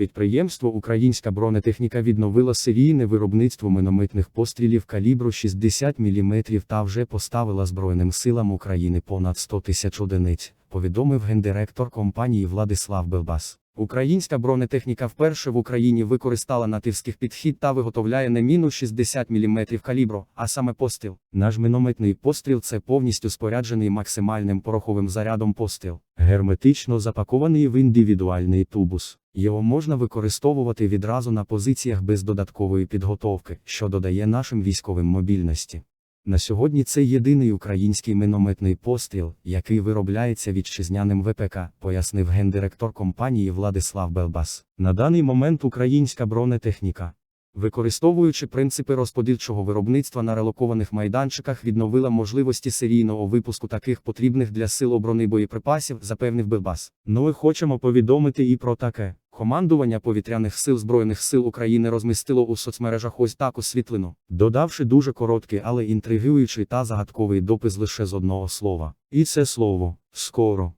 Підприємство Українська бронетехніка відновило серійне виробництво минометних пострілів калібру 60 мм та вже поставила Збройним силам України понад 100 тисяч одиниць, повідомив гендиректор компанії Владислав Белбас. Українська бронетехніка вперше в Україні використала натівських підхід та виготовляє не міну 60 мм калібру, а саме постріл. Наш мінометний постріл це повністю споряджений максимальним пороховим зарядом постріл, герметично запакований в індивідуальний тубус. Його можна використовувати відразу на позиціях без додаткової підготовки, що додає нашим військовим мобільності. На сьогодні це єдиний український мінометний постріл, який виробляється вітчизняним ВПК, пояснив гендиректор компанії Владислав Белбас. На даний момент українська бронетехніка, використовуючи принципи розподільчого виробництва на релокованих майданчиках, відновила можливості серійного випуску таких потрібних для сил оборони боєприпасів, запевнив Белбас. Ну і хочемо повідомити і про таке. Командування повітряних сил Збройних сил України розмістило у соцмережах ось таку світлину, додавши дуже короткий, але інтригуючий та загадковий допис лише з одного слова. І це слово скоро.